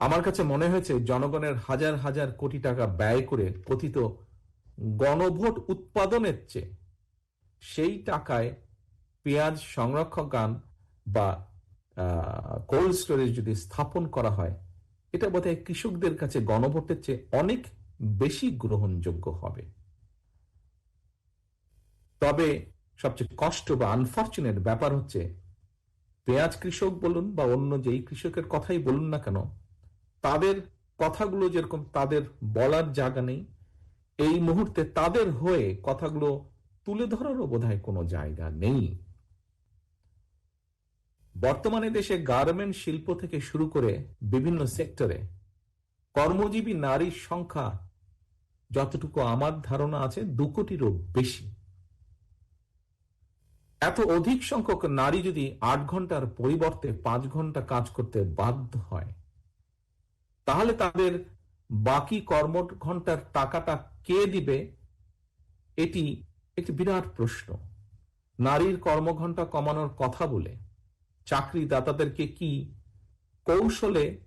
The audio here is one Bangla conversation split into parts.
আমার কাছে মনে হয়েছে জনগণের হাজার হাজার কোটি টাকা ব্যয় করে কথিত গণভোট উৎপাদনের চেয়ে সেই টাকায় পেঁয়াজ সংরক্ষকান বা কোল্ড স্টোরেজ যদি স্থাপন করা হয়, এটা বোধহয় কৃষকদের কাছে গণভোটের চেয়ে অনেক বেশি গ্রহণযোগ্য হবে। তবে সবচেয়ে কষ্ট বা আনফর্চুনেট ব্যাপার হচ্ছে, পেঁয়াজ কৃষক বলুন বা অন্য যেই কৃষকের কথাই বলুন না কেন তাদের কথাগুলো যেরকম তাদের বলার জায়গা নেই, এই মুহূর্তে তাদের হয়ে কথাগুলো তুলে ধরারও বোধ কোনো জায়গা নেই। বর্তমানে দেশে গার্মেন্ট শিল্প থেকে শুরু করে বিভিন্ন সেক্টরে কর্মজীবী নারীর সংখ্যা যতটুকু আমার ধারণা আছে, দু কোটিরও বেশি। এত অধিক সংখ্যক নারী যদি আট ঘণ্টার পরিবর্তে পাঁচ ঘণ্টা কাজ করতে বাধ্য হয় তাহলে তাদের বাকি কর্ম ঘণ্টার টাকাটা কে দিবে? এটি একটি বিরাট প্রশ্ন। নারীর কর্মঘণ্টা কমানোর কথা বলে চাকরিদাতাদেরকে কি কৌশলে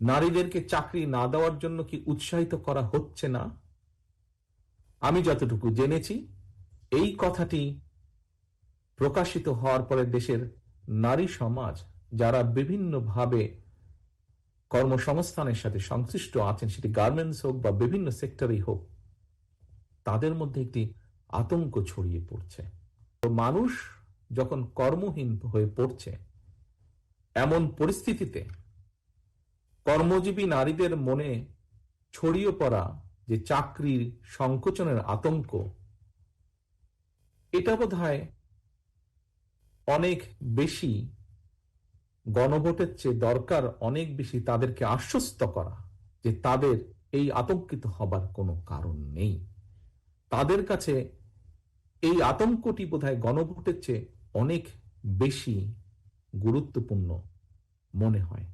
নারীদেরকে চাকরি না দেওয়ার জন্য কি উৎসাহিত করা হচ্ছে না? আমি যতটুকু জেনেছি, এই কথাটি প্রকাশিত হওয়ার পরে দেশের নারী সমাজ, যারা বিভিন্নভাবে কর্মসংস্থানের সাথে সংশ্লিষ্ট আছেন সেটি গার্মেন্টস হোক বা বিভিন্ন সেক্টরেই হোক, তাদের মধ্যে একটি আতঙ্ক ছড়িয়ে পড়ছে। তো মানুষ যখন কর্মহীন হয়ে পড়ছে, এমন পরিস্থিতিতে কর্মজীবী নারীদের মনে ছড়িয়ে পড়া যে চাকরির সংকোচনের আতঙ্ক, এটা বোধ অনেক বেশি গণভোটের চেয়ে দরকার অনেক বেশি তাদেরকে আশ্বস্ত করা যে তাদের এই আতঙ্কিত হবার কোনো কারণ নেই। তাদের কাছে এই আতঙ্কটি বোধহয় গণভোটের চেয়ে অনেক বেশি গুরুত্বপূর্ণ মনে হয়।